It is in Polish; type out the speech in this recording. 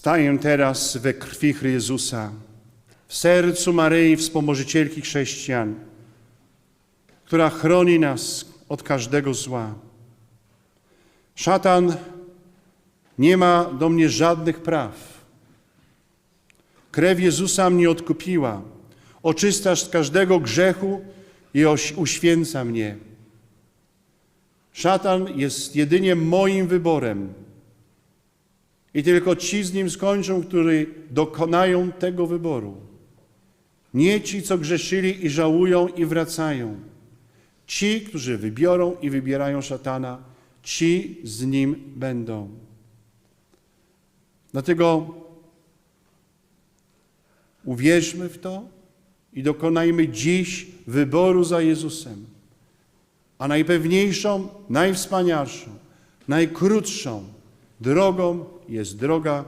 Staję teraz we krwi Chrystusa, w sercu Maryi, wspomożycielki chrześcijan, która chroni nas od każdego zła. Szatan nie ma do mnie żadnych praw. Krew Jezusa mnie odkupiła, oczyszcza z każdego grzechu i uświęca mnie. Szatan jest jedynie moim wyborem. I tylko ci z nim skończą, którzy dokonają tego wyboru. Nie ci, co grzeszyli i żałują i wracają. Ci, którzy wybiorą i wybierają szatana, ci z nim będą. Dlatego uwierzmy w to i dokonajmy dziś wyboru za Jezusem. A najpewniejszą, najwspanialszą, najkrótszą drogą jest droga